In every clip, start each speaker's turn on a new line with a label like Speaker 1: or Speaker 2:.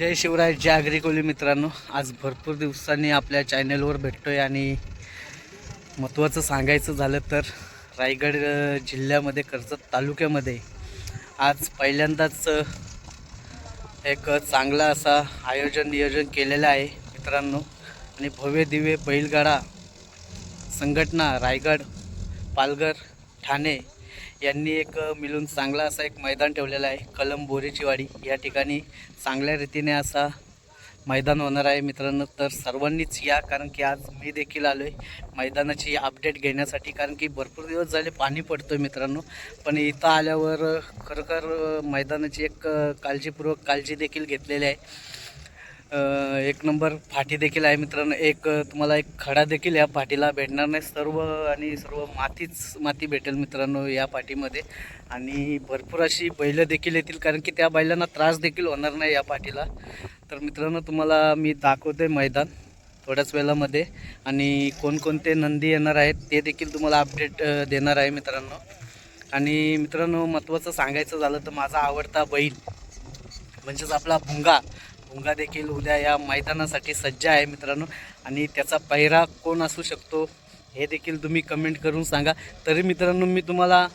Speaker 1: जय शिवराय जय आग्रिकोली मित्रांनो. आज भरपूर दिवसांनी आपल्या चॅनलवर भेटतोय आणि महत्त्वाचं सांगायचं झालं तर रायगड जिल्ह्यामध्ये कर्जत तालुक्यामध्ये आज पहिल्यांदाच एक चांगला असा आयोजन नियोजन केलेलं आहे मित्रांनो. आणि भव्य दिवे बैलगाडा संघटना रायगड पालघर ठाणे यांनी एक मिळून चांगला असा एक मैदान ठेवलेला आहे कलम बोरीची वाडी. या ठिकाणी चांगल्या रीतीने असा मैदान होणार आहे मित्रांनो. तर सर्वांनीच या कारण की आज मी देखील आलो आहे मैदानाची अपडेट घेण्यासाठी कारण की भरपूर दिवस झाले पाणी पडतो आहे मित्रांनो. पण इथं आल्यावर खरोखर मैदानाची एक काळजीपूर्वक काळजी देखील घेतलेली आहे. एक नंबर फाटी देखील आहे मित्रांनो. एक तुम्हाला एक खडा देखील या फाटीला भेटणार नाही. सर्व आणि सर्व मातीच माती भेटेल मित्रांनो या पाठीमध्ये आणि भरपूर अशी बैलं देखील येतील कारण की त्या बैलांना त्रास देखील होणार नाही या पाठीला तर मित्रांनो तुम्हाला मी दाखवते मैदान थोड्याच वेळामध्ये. आणि कोणकोणते नंदी येणार आहेत ते देखील तुम्हाला अपडेट देणार आहे मित्रांनो. आणि मित्रांनो महत्त्वाचं सांगायचं झालं तर माझा आवडता बैल म्हणजेच आपला भुंगा भुंगा देखील उद्या या मैदानासाठी सज्ज आहे मित्रांनो. आणि त्याचा पहिरा कोण असू शकतो हे देखील तुम्ही कमेंट करून सांगा. तरी मित्रांनो मी तुम्हाला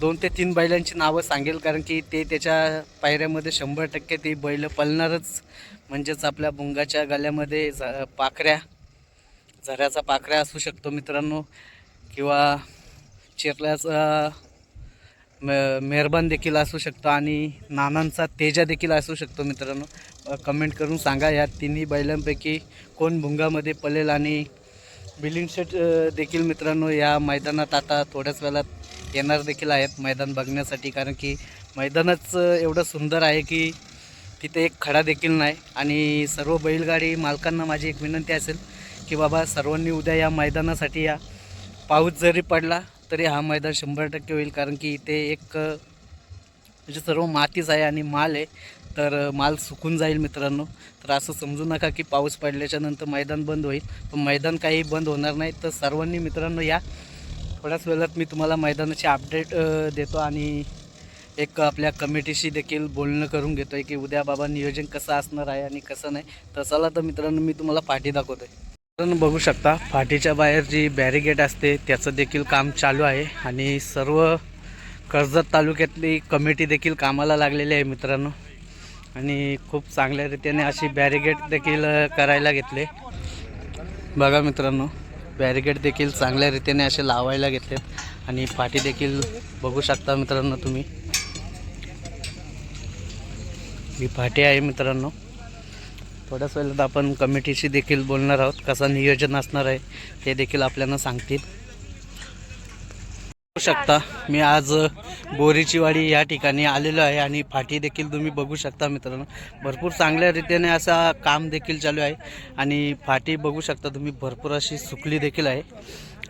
Speaker 1: दोन ते तीन बैलांची नावं सांगेल कारण की ते त्याच्या पायऱ्यामध्ये शंभर टक्के ते बैल पळणारच. म्हणजेच आपल्या भुंगाच्या गल्यामध्ये झ पाखऱ्या झऱ्याचा पाखऱ्या असू शकतो मित्रांनो किंवा चिरल्याचा मेहरबान देखील असू शकतो आणि नानांचा तेजा देखील असू शकतो मित्रांनो. कमेंट करून सांगा या तिन्ही बैलांपैकी कोण भुंगामध्ये पळेल आणि बिलिंग शेट देखील मित्रांनो या मैदानात आता थोड्याच वेळात येणार देखील आहेत मैदान बघण्यासाठी. कारण की मैदानच एवढं सुंदर आहे की तिथे एक खडा देखील नाही. आणि सर्व बैलगाडी मालकांना माझी एक विनंती असेल की बाबा सर्वांनी उद्या या मैदानासाठी या पाऊस जरी पडला तरी हा मैदान शंभर टक्के होईल कारण की इथे एक म्हणजे सर्व मातीच आहे आणि माल आहे तर माल सुकून जाईल मित्रांनो. तर असं समजू नका की पाऊस पडल्याच्या नंतर मैदान बंद होईल. पण मैदान काही बंद होणार नाही. तर सर्वांनी मित्रांनो या थोड्याच वेळात मी तुम्हाला मैदानाची अपडेट देतो आणि एक आपल्या कमिटीशी देखील बोलणं करून घेतो आहे की उद्या बाबा नियोजन कसं असणार आहे आणि कसं नाही. तर चला तर मित्रांनो मी तुम्हाला पाठी दाखवतो आहे बघू शकता फाटीच्या बाहेर जी बॅरिगेट असते त्याचं देखील काम चालू आहे. आणि सर्व कर्जत तालुक्यातली कमिटी देखील कामाला लागलेली आहे मित्रांनो. आणि खूप चांगल्या रीतीने अशी बॅरिगेट देखील करायला घेतले. बघा मित्रांनो बॅरिगेट देखील चांगल्या रीतीने असे लावायला घेतले. आणि फाटी देखील बघू शकता मित्रांनो तुम्ही. ही फाटी आहे मित्रांनो. थोड्याच वेळात आपण कमिटीशी देखील बोलणार आहोत. कसं नियोजन असणार आहे ते देखील आपल्याला सांगतील. बघू शकता मी आज बोरीची वाडी या ठिकाणी आलेलो आहे आणि फाटी देखील तुम्ही बघू शकता मित्रांनो. भरपूर चांगल्या रीतीने असा काम देखील चालू आहे आणि फाटी बघू शकता तुम्ही भरपूर अशी सुकली देखील आहे.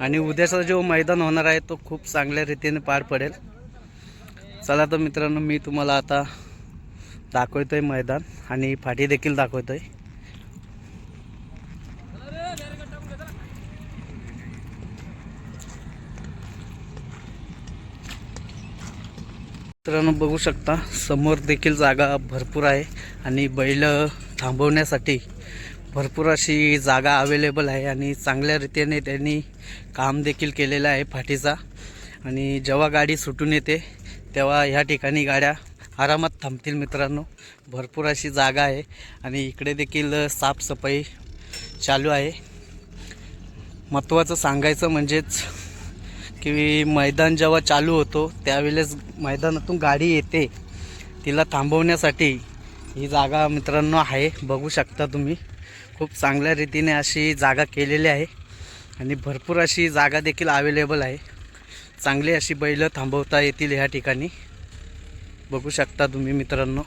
Speaker 1: आणि उद्याचा जो मैदान होणार आहे तो खूप चांगल्या रीतीने पार पडेल. चला तर मित्रांनो मी तुम्हाला आता दाखवतोय मैदान आणि फाटी देखील दाखवतोय. मित्रांनो बघू शकता समोर देखील जागा भरपूर आहे आणि बैल थांबवण्यासाठी भरपूर अशी जागा अवेलेबल आहे आणि चांगल्या रीतीने त्यांनी काम देखील केलेलं आहे फाटीचा. आणि जेव्हा गाडी सुटून येते तेव्हा ह्या ठिकाणी गाड्या आरामात थांबतील मित्रांनो. भरपूर अशी जागा आहे आणि इकडे देखील साफसफाई चालू आहे. महत्त्वाचं सांगायचं म्हणजेच की मैदान जेव्हा चालू होतो त्यावेळेस मैदानातून गाडी येते. तिला थांबवण्यासाठी ही जागा मित्रांनो आहे. बघू शकता तुम्ही. खूप चांगल्या रीतीने अशी जागा केलेली आहे आणि भरपूर अशी जागा देखील अवेलेबल आहे. चांगली अशी बैलं थांबवता येतील ह्या ठिकाणी. बघू शकता तुम्ही मित्रांनो.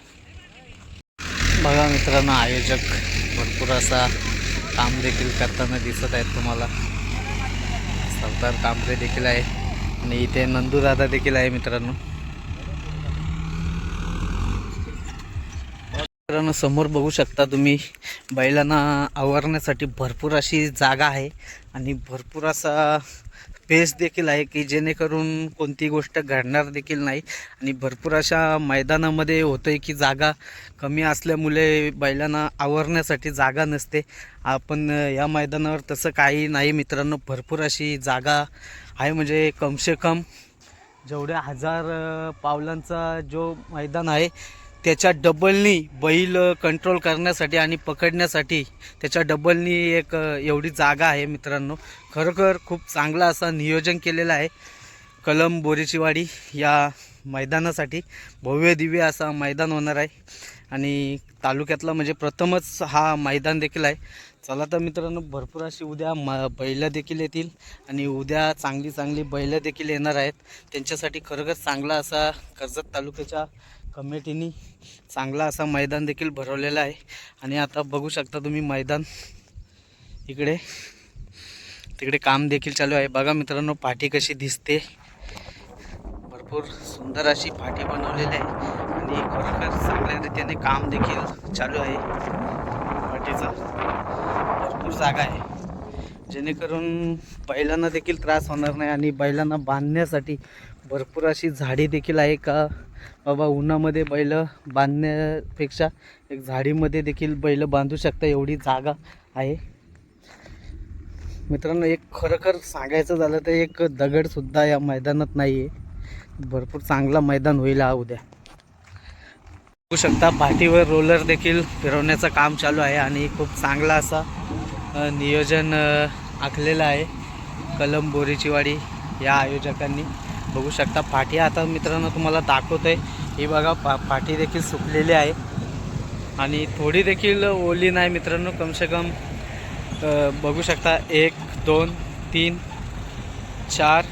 Speaker 1: बघा मित्रांनो आयोजक भरपूर असा काम देखील करताना दिसत आहेत तुम्हाला. सरदार कांबरे देखील आहे आणि इथे नंदूदादा देखील आहे मित्रांनो. मित्रांनो समोर बघू शकता तुम्ही बैलांना आवरण्यासाठी भरपूर अशी जागा आहे आणि भरपूर असा बेस देखील आहे की जेणेकरून कोणती गोष्ट घडणार देखील नाही. आणि भरपूर अशा मैदानामध्ये होतं आहे की जागा कमी असल्यामुळे बैलांना आवरण्यासाठी जागा नसते. आपण या मैदानावर तसं काही नाही मित्रांनो भरपूर अशी जागा आहे. म्हणजे कमसे कम जेवढ्या हजार पावलांचा जो मैदान आहे त्याच्या डबलनी बैल कंट्रोल करण्यासाठी आणि पकडण्यासाठी त्याच्या डबलनी एक एवढी जागा आहे मित्रांनो. खरोखर खूप चांगला असा नियोजन केलेलं आहे. कलम बोरीचीवाडी या मैदानासाठी भव्य दिव्य असा मैदान होणार आहे. आणि तालुक्यातला म्हणजे प्रथमच हा मैदान देखील आहे. चला तर मित्रांनो भरपूर अशी उद्या म बैलं देखील येतील आणि उद्या चांगली चांगली बैलं देखील येणार आहेत. त्यांच्यासाठी खरोखर चांगला असा कर्जत तालुक्याच्या कमिटीनी चांगला असा मैदान देखील भरवलेला आहे. आणि आता बघू शकता तुम्ही मैदान इकडे. तिकडे काम देखील चालू आहे. बघा मित्रांनो पाठी कशी दिसते. भरपूर सुंदर अशी पाठी बनवलेली आहे. आणि खरोखर चांगल्या रीतीने काम देखील चालू आहे. पाठीचं भरपूर जागा आहे. जेणेकरून बैलांना देखील त्रास होणार नाही आणि बैलांना बांधण्यासाठी भरपूर अशी झाडी देखील आहे का? बाबा उन्हामध्ये बैल बांधण्यापेक्षा एक झाडीमध्ये देखील बैल बांधू शकता एवढी जागा आहे. मित्रांनो एक खरोखर सांगायचं झालं तर एक दगडसुद्धा या मैदानात नाही आहे भरपूर चांगला मैदान होईल हा उद्या. बघू शकता पाठीवर रोलर देखील फिरवण्याचं काम चालू आहे आणि खूप चांगला असा नियोजन आखलेलं आहे. कलम बोरीचीवाडी या आयोजकांनी. बघू शकता. पाठी आता मित्रांनो तुम्हाला दाखवतोय. ही बघा पा पाठी देखील सुकलेली आहे. आणि थोडी देखील ओली नाही मित्रांनो कमसे कम बघू शकता. एक दोन तीन चार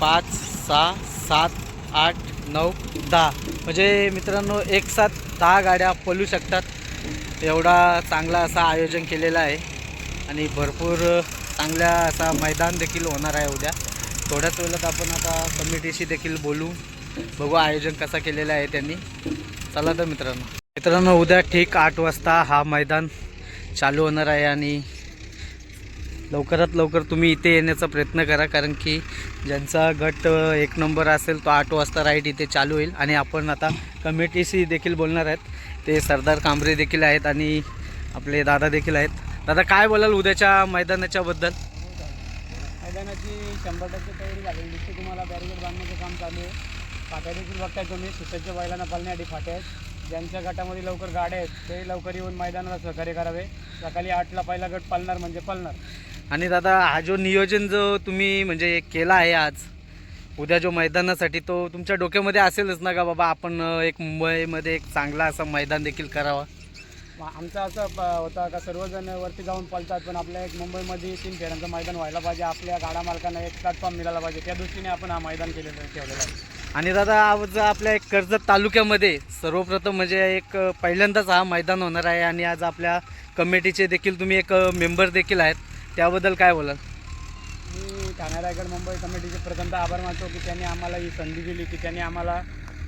Speaker 1: पाच सहा सात आठ नऊ दहा. म्हणजे मित्रांनो एक साथ दहा गाड्या पळू शकतात. एवढा चांगला असा आयोजन केलेला आहे. आणि भरपूर चांगल्या असा मैदान देखील होणार आहे उद्या. थोड्याच वेळात आपण आता कमिटीशी देखील बोलू. बघू आयोजन कसा केलेलं आहे त्यांनी. चला तर मित्रांनो. मित्रांनो उद्या ठीक आठ वाजता हा मैदान चालू होणार आहे आणि लवकरात लवकर तुम्ही इथे येण्याचा प्रयत्न करा कारण की ज्यांचा गट एक नंबर असेल तो आठ वाजता राईट इथे चालू होईल. आणि आपण आता कमिटीशी देखील बोलणार आहेत. ते सरदार कांबरे देखील आहेत आणि आपले दादा देखील आहेत. दादा काय बोलाल उद्याच्या मैदानाच्याबद्दल
Speaker 2: मैदानाची शंभर टक्के तयारी झालेली. दिसते तुम्हाला बॅरिगेट बांधण्याचं काम चालू आहे. फाट्या देखील बघताय तुम्ही. सुसज्ज बैलांना पालण्यासाठी फाट्या आहेत. ज्यांच्या गटामध्ये लवकर गाड्या आहेत ते लवकर येऊन मैदानाला सहकार्य करावे. सकाळी आठला पहिला गट पालणार म्हणजे पालणार
Speaker 1: आणि दादा हा जो नियोजन जो तुम्ही म्हणजे केला आहे आज उद्या जो मैदानासाठी तो तुमच्या डोक्यामध्ये असेलच ना का बाबा आपण एक मुंबईमध्ये एक चांगला असा मैदान देखील करावा?
Speaker 2: आमचं असं प- होतं का सर्वजण वरती जाऊन पळतात पण आपल्या एक मुंबईमध्ये तीन फेऱ्यांचं मैदान व्हायला पाहिजे. आपल्या गाडा मालकांना एक प्लॅटफॉर्म मिळाला पाहिजे. त्या दृष्टीने आपण हा मैदान केलेलं ठेवलेलं आहे.
Speaker 1: आणि दादा आज आपल्या एक कर्जत तालुक्यामध्ये सर्वप्रथम म्हणजे एक अ, पहिल्यांदाच हा मैदान होणार आहे आणि आज आपल्या कमिटीचे देखील तुम्ही एक मेंबर देखील आहेत. त्याबद्दल काय बोलाल?
Speaker 2: मी ठाणे रायगड मुंबई कमिटीचे प्रथमतः आभार मानतो की त्यांनी आम्हाला ही संधी दिली की त्यांनी आम्हाला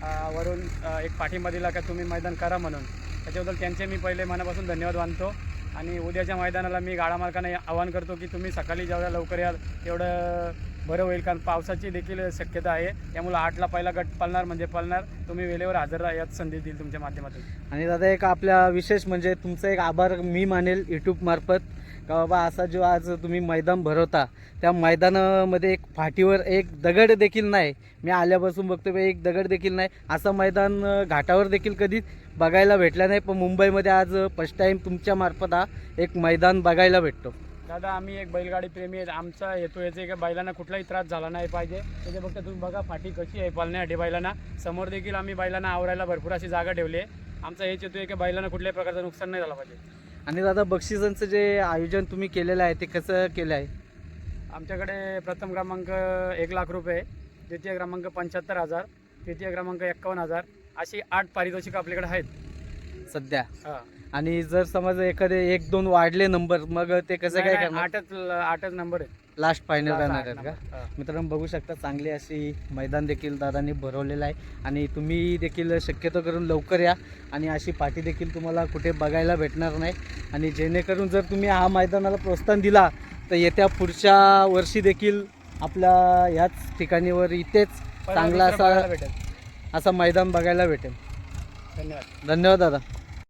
Speaker 2: अ, वरून अ, एक पाठिंबा दिला का तुम्ही मैदान करा म्हणून. त्याच्याबद्दल त्यांचे मी पहिले मनापासून धन्यवाद मानतो. आणि उद्याच्या मैदानाला मी गाडा मालकांना आवाहन करतो की तुम्ही सकाळी जेवढ्या लवकर याल तेवढं बरं होईल. कारण पावसाची देखील शक्यता आहे. त्यामुळे आठला पहिला गट पळणार म्हणजे पळणार. तुम्ही वेळेवर हजर राहा यात संधी देईल तुमच्या माध्यमातून.
Speaker 1: आणि दादा एक आपल्या विशेष म्हणजे तुमचा एक आभार मी मानेल यूट्यूबमार्फत का बाबा असा जो आज तुम्ही मैदान भरवता त्या मैदानामध्ये एक फाटीवर एक दगड देखील नाही. मी आल्यापासून बघतो एक दगड देखील नाही. असं मैदान घाटावर देखील कधी बघायला भेटलं नाही पण मुंबईमध्ये आज फर्स्ट टाईम तुमच्या मार्फत हा एक मैदान बघायला भेटतो.
Speaker 2: दादा आम्ही एक बैलगाडी प्रेमी आहेत. आमचा हेतू याचा की बैलांना कुठलाही त्रास झाला नाही पाहिजे. त्याचे फक्त तुम्ही बघा फाटी कशी आहे पालण्यासाठी बैलांना. समोर देखील आम्ही बैलांना आवरायला भरपूर अशी जागा ठेवली आहे. आमचा हेच हेतू आहे की बैलांना कुठल्याही प्रकारचं नुकसान नाही झालं पाहिजे.
Speaker 1: आणि दादा बक्षिसांचं जे आयोजन तुम्ही केलेलं आहे ते कसं केलं आहे?
Speaker 2: आमच्याकडे प्रथम क्रमांक एक लाख रुपये द्वितीय क्रमांक पंच्याहत्तर हजार तृतीय क्रमांक एक्कावन्न हजार अशी आठ पारितोषिक आपल्याकडे आहेत.
Speaker 1: सध्या?
Speaker 2: हा.
Speaker 1: आणि जर समज एखादे एक दोन वाढले नंबर मग ते कसं काय करणार?
Speaker 2: आठच आठच नंबर आहे
Speaker 1: लास्ट फायनल राहणार आहेत का. मित्रांनो बघू शकता चांगली अशी मैदान देखील दादांनी भरवलेलं आहे. आणि तुम्ही देखील शक्यतो करून लवकर या. आणि अशी पाठी देखील तुम्हाला कुठे बघायला भेटणार नाही. आणि जेणेकरून जर तुम्ही हा मैदानाला प्रोत्साहन दिला तर येत्या पुढच्या वर्षी देखील आपल्या ह्याच ठिकाणीवर इथेच चांगला असा
Speaker 2: भेटेल.
Speaker 1: असं मैदान बघायला भेटेल.
Speaker 2: धन्यवाद.
Speaker 1: धन्यवाद दादा.